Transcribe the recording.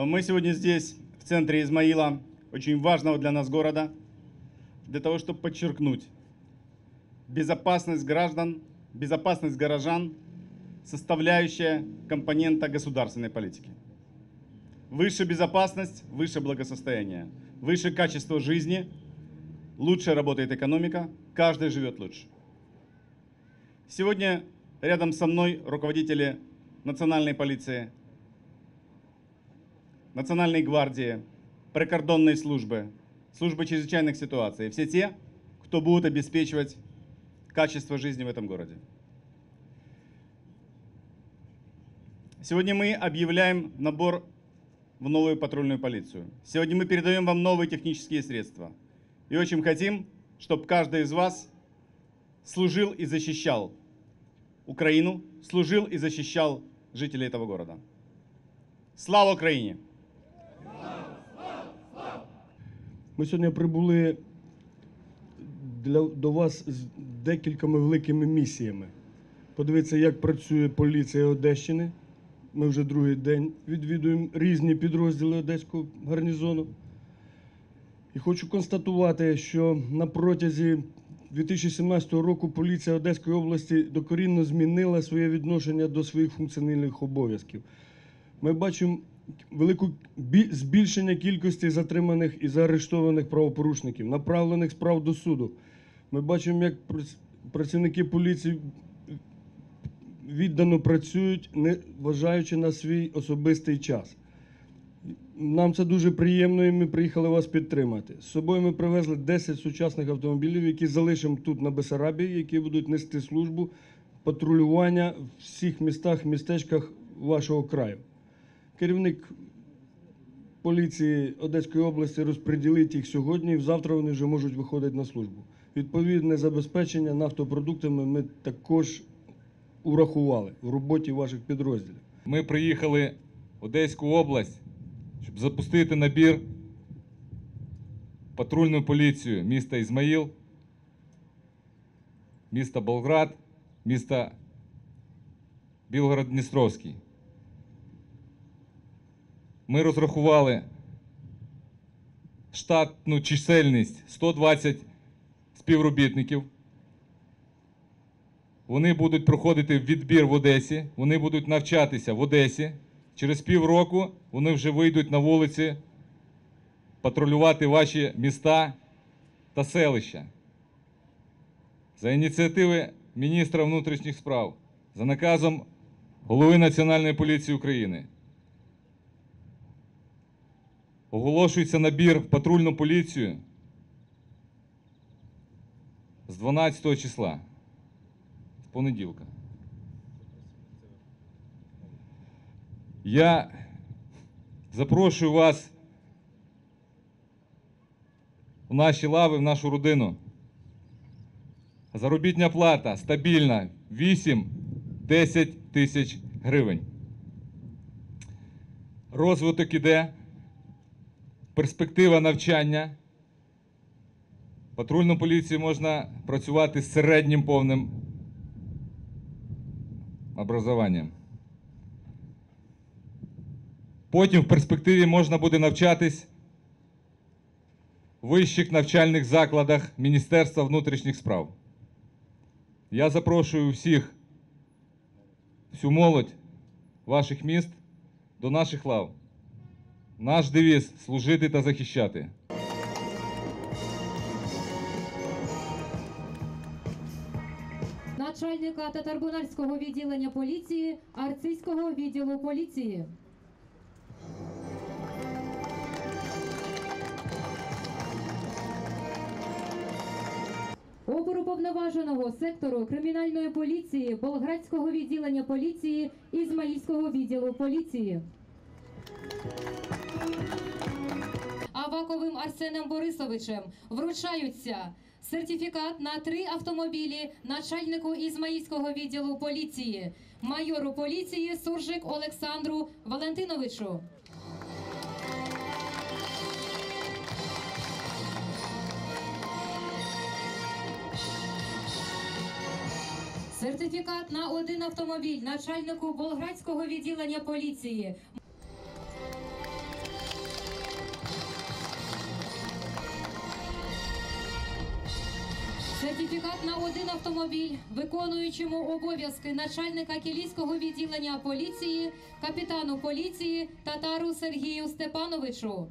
Э, Мы сегодня здесь, в центре Измаила, очень важного для нас города, для того, чтобы подчеркнуть безопасность граждан, безопасность горожан, составляющая компонента государственной политики. Выше безопасность, выше благосостояние, выше качество жизни, лучше работает экономика, каждый живет лучше. Сегодня рядом со мной руководители Национальной полиции, Национальной гвардии, прикордонной службы, службы чрезвычайных ситуаций. Все те, кто будут обеспечивать качество жизни в этом городе. Сегодня мы объявляем набор в новую патрульную полицию. Сегодня мы передаем вам новые технические средства. И очень хотим, чтобы каждый из вас служил и защищал Украину, служил и защищал жителей этого города. Слава Україні! Ми сьогодні прибули для, до вас з декількома великими місіями. Подивитися, як працює поліція Одещини. Ми вже другий день відвідуємо різні підрозділи Одеського гарнізону. І хочу констатувати, що на протязі 2017 року поліція Одеської області докорінно змінила своє відношення до своїх функціональних обов'язків. Ми бачимо велику збільшення кількості затриманих і заарештованих правопорушників, направлених справ до суду. Ми бачимо, як працівники поліції віддано працюють, не вважаючи на свій особистий час. Нам це дуже приємно, і ми приїхали вас підтримати. З собою ми привезли 10 сучасних автомобілів, які залишимо тут на Бесарабії, які будуть нести службу патрулювання в всіх містах, містечках вашого краю. Керівник поліції Одеської області розподілить їх сьогодні, і завтра вони вже можуть виходити на службу. Відповідне забезпечення нафтопродуктами ми також урахували в роботі ваших підрозділів. Ми приїхали в Одеську область, щоб запустити набір патрульну поліцію міста Ізмаїл, міста Болград, міста Білгород-Дністровський. Ми розрахували штатну чисельність 120 співробітників. Вони будуть проходити відбір в Одесі, вони будуть навчатися в Одесі. Через півроку вони вже вийдуть на вулиці патрулювати ваші міста та селища. За ініціативи міністра внутрішніх справ, за наказом голови Національної поліції України. Оголошується набір в патрульну поліцію з 12 числа з понеділка. Я запрошую вас в наші лави, в нашу родину. Заробітня плата стабільна 8-10 тисяч гривень. Розвиток іде, перспектива навчання. Патрульну поліцію можна працювати з середнім повним образованням. Потім в перспективі можна буде навчатись в вищих навчальних закладах Міністерства внутрішніх справ. Я запрошую всіх, всю молодь ваших міст до наших лав. Наш девіз служити та захищати. начальника Татарбунарського відділення поліції Арцизького відділу поліції. Оперуповноваженого сектору кримінальної поліції Болградського відділення поліції Ізмаїльського відділу поліції. Аваковим Арсеном Борисовичем вручаються сертифікат на три автомобілі начальнику Ізмаїльського відділу поліції, майору поліції Суржик Олександру Валентиновичу. Сертифікат на один автомобіль начальнику Болградського відділення поліції Сертифікат на один автомобіль, виконуючому обов'язки начальника Кілійського відділення поліції, капітану поліції Татару Сергію Степановичу.